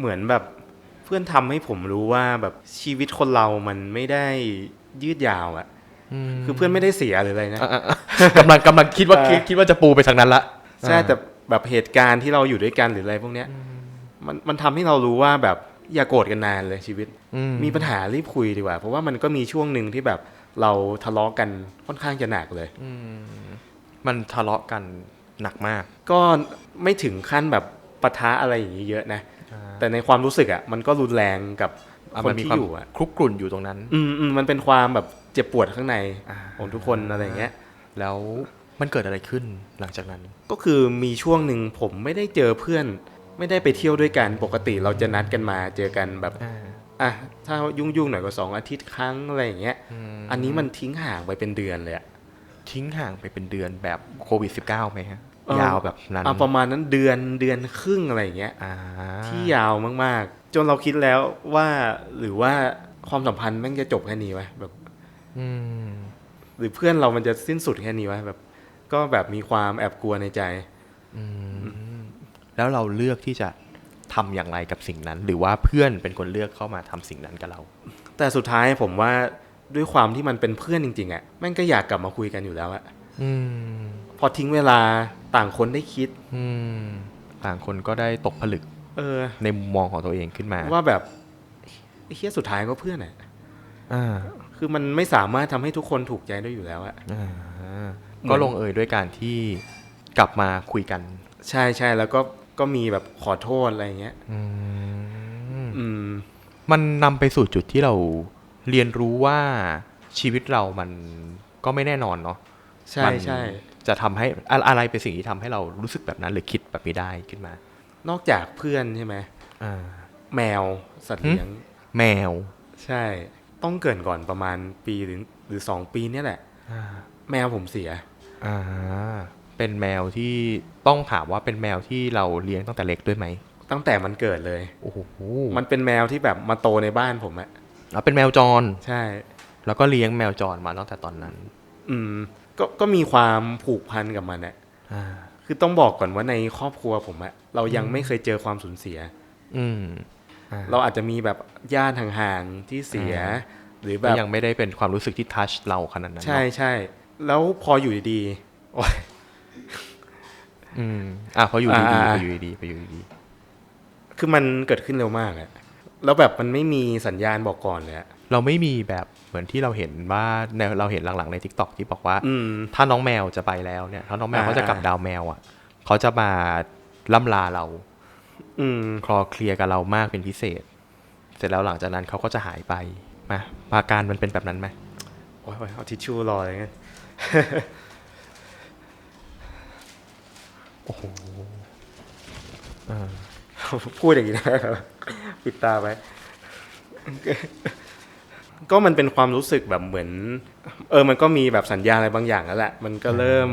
เหมือนแบบเพื่อนทำให้ผมรู้ว่าแบบชีวิตคนเรามันไม่ได้ยืดยาวอะคือเพื่อนไม่ได้เสียหรืออะไรนะอะอะอะกำลังกำลังคิดว่าเออคิดคิดว่าจะปูไปทางนั้นละใช่แต่แบบเหตุการณ์ที่เราอยู่ด้วยกันหรืออะไรพวกเนี้ย มันมันทำให้เรารู้ว่าแบบอย่าโกรธกันนานเลยชีวิตอืมมีปัญหารีบคุยดีกว่า เพราะว่ามันก็มีช่วงหนึ่งที่แบบเราทะเลาะกันค่อนข้างจะหนักเลยอืมมันทะเลาะกันหนักมาก ก็ไม่ถึงขั้นแบบปะทะอะไรอย่างนี้เยอะนะอ่า แต่ในความรู้สึกอะมันก็รุนแรงกับอะคนมันมีที่ความอยู่อะคลุกกลุ่นอยู่ตรงนั้น อืมอืมมันเป็นความแบบเจ็บปวดข้างในอ่าของทุกคนอะไรเงี้ย แล้วมันเกิดอะไรขึ้นหลังจากนั้น ก็คือมีช่วงหนึ่งผมไม่ได้เจอเพื่อน ไม่ได้ไปเที่ยวด้วยกันปกติเราจะนัดกันมาเจอกันแบบอะถ้ายุ่งๆหน่อยก็สองอาทิตย์ครั้งอะไรอย่างเงี้ยอันนี้มันทิ้งห่างไปเป็นเดือนเลยอะทิ้งห่างไปเป็นเดือนแบบโควิด -19 ไหมฮะเออ ยาวแบบนั้นอะประมาณนั้นเดือนเดือนครึ่งอะไรอย่างเงี้ยอ่าที่ยาวมากๆ จนเราคิดแล้วว่าหรือว่าความสัมพันธ์แม่งจะจบแค่นี้วะแบบอืมหรือเพื่อนเรามันจะสิ้นสุดแค่นี้วะแบบ ก็แบบมีความแอบกลัวในใจอืมแล้วเราเลือกที่จะทำอย่างไรกับสิ่งนั้น หรือว่าเพื่อนเป็นคนเลือกเข้ามาทำสิ่งนั้นกับเรา แต่สุดท้ายผมว่าด้วยความที่มันเป็นเพื่อนจริงๆอะแม่งก็อยากกลับมาคุยกันอยู่แล้วอะอืม พอทิ้งเวลาต่างคนได้คิด อืมต่างคนก็ได้ตกผลึก เออ ในมุมมองของตัวเองขึ้นมาว่าแบบไอ้เฮียสุดท้ายก็เพื่อนอะอ่าคือมันไม่สามารถทำให้ทุกคนถูกใจได้อยู่แล้วอะอ่าก็ลงเอยด้วยการที่กลับมาคุยกันใช่ใช่แล้วก็ก็มีแบบขอโทษอะไรอย่างเงี้ย อืม อืม มันนำไปสู่จุดที่เราเรียนรู้ว่าชีวิตเรามันก็ไม่แน่นอนเนาะ ใช่มัน ใช่จะทำให้อะอะไรเป็นสิ่งที่ทำให้เรารู้สึกแบบนั้น หรือคิดแบบนี้ได้ขึ้นมา นอกจากเพื่อนใช่ไหมอ่าแมวสัตว์เลี้ยง แมว ใช่ ต้องเกรินก่อนประมาณปีหรือหรือสองปีเนี่ยแหละอ่าแมวผมเสียอ่าเป็นแมวที่ต้องถามว่าเป็นแมวที่เราเลี้ยงตั้งแต่เล็กด้วยไหมตั้งแต่มันเกิดเลยโอ้โหมันเป็นแมวที่แบบมาโตในบ้านผมอะแล้วเป็นแมวจรใช่ แล้วก็เลี้ยงแมวจรมาตั้งแต่ตอนนั้น อืม ก็ก็มีความผูกพันกับมันอะอ่าคือต้องบอกก่อนว่าในครอบครัวผมอะเรายังไม่เคยเจอความสูญเสีย อืมอ่าเราอาจจะมีแบบญาติห่างๆที่เสียอ่าหรือแบก็บยังไม่ได้เป็นความรู้สึกที่ทัชเราขนาดนั้น ใช่เนอะใช่แล้วพออยู่ดีๆโอ๊ยอืมอะพออยู่ดีๆอ่าไปอยู่ดีๆไปอยู่ดีคือมันเกิดขึ้นเร็วมากอะแล้วแบบมันไม่มีสัญญาณบอกก่อนเลยอะๆ เราไม่มีแบบเหมือนที่เราเห็นว่าในเราเห็นหลังๆใน t ิ k t o k ที่บอกว่าอืมถ้าน้องแมวจะไปแล้วเนี่ย ถ้าน้องแมวอ่าเขาจะกลับดาวแมวอะเขาจะมาล่ำลาเราอืมคลอเคลียร์กับเรามากเป็นพิเศษ เสร็จแล้วหลังจากนั้นเขาก็จะหายไปมาอาการมันเป็นแบบนั้นไหมโอ้ยโอ๊ยเอาทิชชู่รอเลยงั้นโอ้โหอ่าพูดอย่างนี้นะครับปิดตาไว้ ก็มันเป็นความรู้สึกแบบเหมือน เออมันก็มีแบบสัญญาณอะไรบางอย่างแล้วแหละ มันก็เริ่ม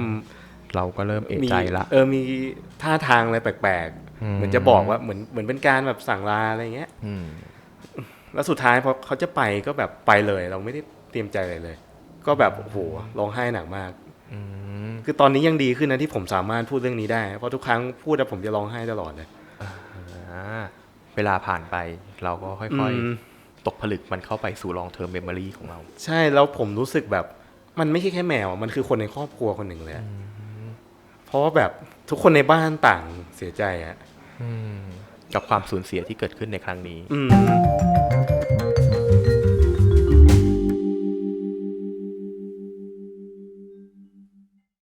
เราก็เริ่มเอะมีใจละเออมีท่าทางอะไรแปลกอืมๆเหมือนจะบอกว่าเหมือนเหมือนเป็นการแบบสั่งลาอะไรเงี้ยอืมแล้วสุดท้ายพอเขาจะไปก็แบบไปเลย เราไม่ได้เตรียมใจอะไรเลย ก็แบบโอ้โหร้องไห้หนักมากอืมคือตอนนี้ยังดีขึ้นนะที่ผมสามารถพูดเรื่องนี้ได้ เพราะทุกครั้งพูดแล้วผมจะร้องไห้ตลอดเลยอ่าเวลาผ่านไปเราก็ค่อยอืมๆ ตกผลึกมันเข้าไปสู่ long term memory ของเรา ใช่แล้วผมรู้สึกแบบ มันไม่ใช่แค่แมวอะมันคือคนในครอบครัวคนหนึ่งเลยอะเพราะว่าแบบทุกคนในบ้านต่างเสียใจอะกับความสูญเสียที่เกิดขึ้นในครั้งนี้อืม